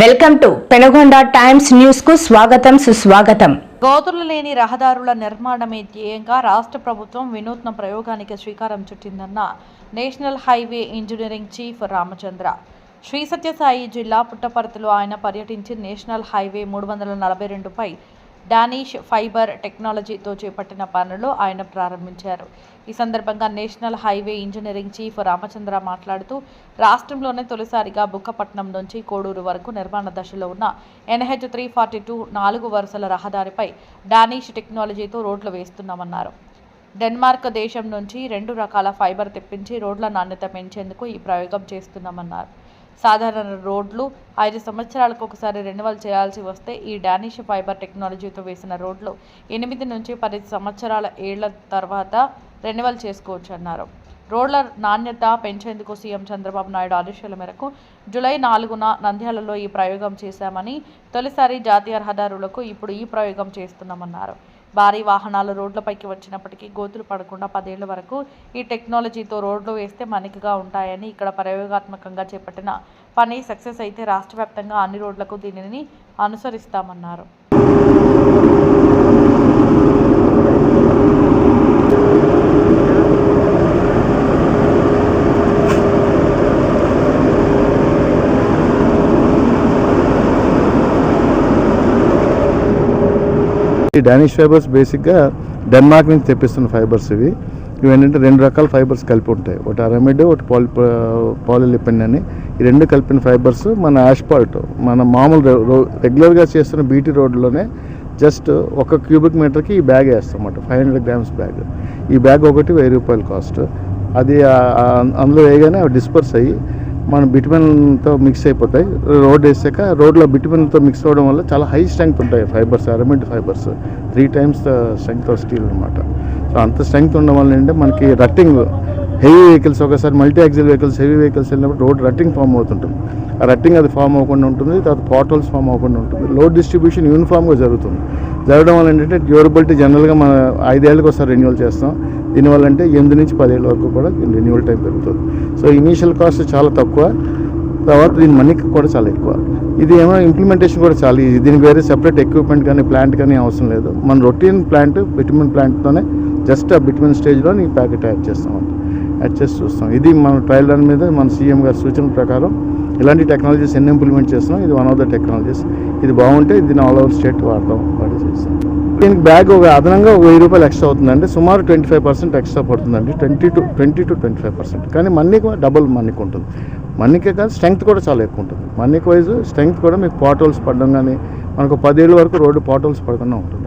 Welcome to Penagonda times న్యూస్కు స్వాగతం సుస్వాగతం. గోతులు లేని రహదారుల నిర్మాణమే ధ్యేయంగా రాష్ట్ర ప్రభుత్వం వినూత్న ప్రయోగానికి శ్రీకారం చుట్టిందన్న national highway engineering chief Ramachandra. Sri Sathya Sai జిల్లా పుట్టపర్తిలో ఆయన పర్యటించి నేషనల్ హైవే మూడు వందల నలభై రెండుపై డానిష్ ఫైబర్ టెక్నాలజీతో చేపట్టిన పనులు ఆయన ప్రారంభించారు. ఈ సందర్భంగా national highway engineering chief Ramachandra మాట్లాడుతూ రాష్ట్రంలోనే తొలిసారిగా బుక్కపట్నం నుంచి కోడూరు వరకు నిర్మాణ దశలో ఉన్న ఎన్హెచ్ త్రీ ఫార్టీ టూ నాలుగు వరుసల రహదారిపై డానిష్ టెక్నాలజీతో రోడ్లు వేస్తున్నామన్నారు. డెన్మార్క్ దేశం నుంచి రెండు రకాల ఫైబర్ తెప్పించి రోడ్ల నాణ్యత పెంచేందుకు ఈ ప్రయోగం చేస్తున్నామన్నారు. సాధారణ రోడ్లు ఐదు సంవత్సరాలకు ఒకసారి రెన్యువల్ చేయాల్సి వస్తే ఈ డానిష్ ఫైబర్ టెక్నాలజీతో వేసిన రోడ్లు ఎనిమిది నుంచి పది సంవత్సరాల ఏళ్ళ తర్వాత రెన్యువల్ చేసుకోవచ్చు అన్నారు రోడ్ల నాణ్యత పెంచేందుకు సీఎం చంద్రబాబు నాయుడు ఆదేశాల మేరకు జూలై నాలుగున నంద్యాలలో ఈ ప్రయోగం చేశామని తొలిసారి జాతీయ రహదారులకు ఇప్పుడు ఈ ప్రయోగం చేస్తున్నామన్నారు. భారీ వాహనాలు రోడ్లపైకి వచ్చినప్పటికీ గోతులు పడకుండా పదేళ్ళ వరకు ఈ టెక్నాలజీతో రోడ్లు వేస్తే మన్నికగా ఉంటాయని ఇక్కడ ప్రయోగాత్మకంగా చేపట్టిన పని సక్సెస్ అయితే రాష్ట్ర వ్యాప్తంగా అన్ని రోడ్లకు దీనిని అనుసరిస్తామన్నారు. ఈ డానిష్ ఫైబర్స్ బేసిక్గా డెన్మార్క్ నుంచి తెప్పిస్తున్న ఫైబర్స్ ఇవి. ఇవి ఏంటంటే రెండు రకాల ఫైబర్స్ కలిపి ఉంటాయి. ఒకటి అరమిడ్ ఒకటి పాలి పాలిలిపిన్ అని. ఈ రెండు కలిపిన ఫైబర్స్ మన యాష్పాల్ట్ మన మామూలు రెగ్యులర్గా చేస్తున్న బీటీ రోడ్లోనే జస్ట్ ఒక క్యూబిక్ మీటర్కి ఈ బ్యాగ్ వేస్తాం అన్నమాట ఫైవ్ హండ్రెడ్ గ్రామ్స్ బ్యాగ్. ఈ బ్యాగ్ ఒకటి వెయ్యి రూపాయల కాస్ట్. అది అందులో వేయగానే అవి డిస్పర్స్ అయ్యి మన బిటిమెన్తో మిక్స్ అయిపోతాయి. రోడ్ వేసాక రోడ్లో బిటిమెన్తో మిక్స్ అవ్వడం వల్ల చాలా హై స్ట్రెంగ్త్ ఉంటాయి. Fibres aramid fibres. Three times the strength of steel అనమాట సో అంత స్ట్రెంగ్త్ ఉండడం వల్ల ఏంటంటే మనకి రట్టింగ్ హెవీ వెహికల్స్ ఒకసారి multi axle vehicles heavy vehicles వెళ్ళినప్పుడు రోడ్ రట్టింగ్ ఫామ్ అవుతుంటుంది. ఆ రట్టింగ్ అది ఫామ్ అవ్వకుండా ఉంటుంది. తర్వాత పాటోల్స్ ఫామ్ అవ్వకుండా ఉంటుంది. లోడ్ డిస్ట్రిబ్యూషన్ యూనిఫామ్గా జరుగుతుంది. జరగడం వల్ల ఏంటంటే డ్యూరబిలిటీ జనరల్గా మన ఐదేళ్ళకి ఒకసారి రెన్యువల్ చేస్తాం. దీనివల్ల అంటే ఎనిమిది నుంచి పదిహేడు వరకు కూడా రెన్యువల్ టైం పెరుగుతుంది. సో ఇనీషియల్ కాస్ట్ చాలా తక్కువ. తర్వాత దీని మనీకి కూడా చాలా ఎక్కువ. ఇది ఏమో ఇంప్లిమెంటేషన్ కూడా చాలా ఈజీ దీనికి వేరే సెపరేట్ ఎక్విప్మెంట్ కానీ ప్లాంట్ కానీ అవసరం లేదు. మన రొటీన్ ప్లాంట్ బిటమిన్ ప్లాంట్తోనే జస్ట్ ఆ బిటమిన్ స్టేజ్లో ఈ ప్యాకెట్ యాడ్ చేస్తాం యాడ్ చేసి చూస్తాం. ఇది మన ట్రయల్ రన్ మీద మన సీఎం గారి సూచన ప్రకారం ఇలాంటి టెక్నాలజీస్ ఎన్ని ఇంప్లిమెంట్ చేస్తున్నాం ఇది వన్ ఆఫ్ ద టెక్నాలజీస్ ఇది బాగుంటే దీన్ని ఆల్ ఓవర్ స్టేట్ వాడతాం వాడి చేస్తాం. దీనికి బ్యాగ్ ఒక అదనంగా ఒక వెయ్యి రూపాయలు ఎక్స్ట్రా అవుతుందండి. సుమారు ట్వంటీ ఫైవ్ పర్సెంట్ ఎక్స్ట్రా పడుతుందండి twenty two twenty two twenty five percent కానీ మన్నీకి డబుల్ మన్నీకి ఉంటుంది. మన్నీకే కాదు స్ట్రెంగ్త్ కూడా చాలా ఎక్కువ ఉంటుంది. మన్నీకి వైజ్ స్ట్రెంగ్త్ కూడా మీకు పాటోల్స్ పడడం కానీ మనకు పదేళ్ళ వరకు రోడ్డు పాటోల్స్ పడకుండా ఉంటుంది.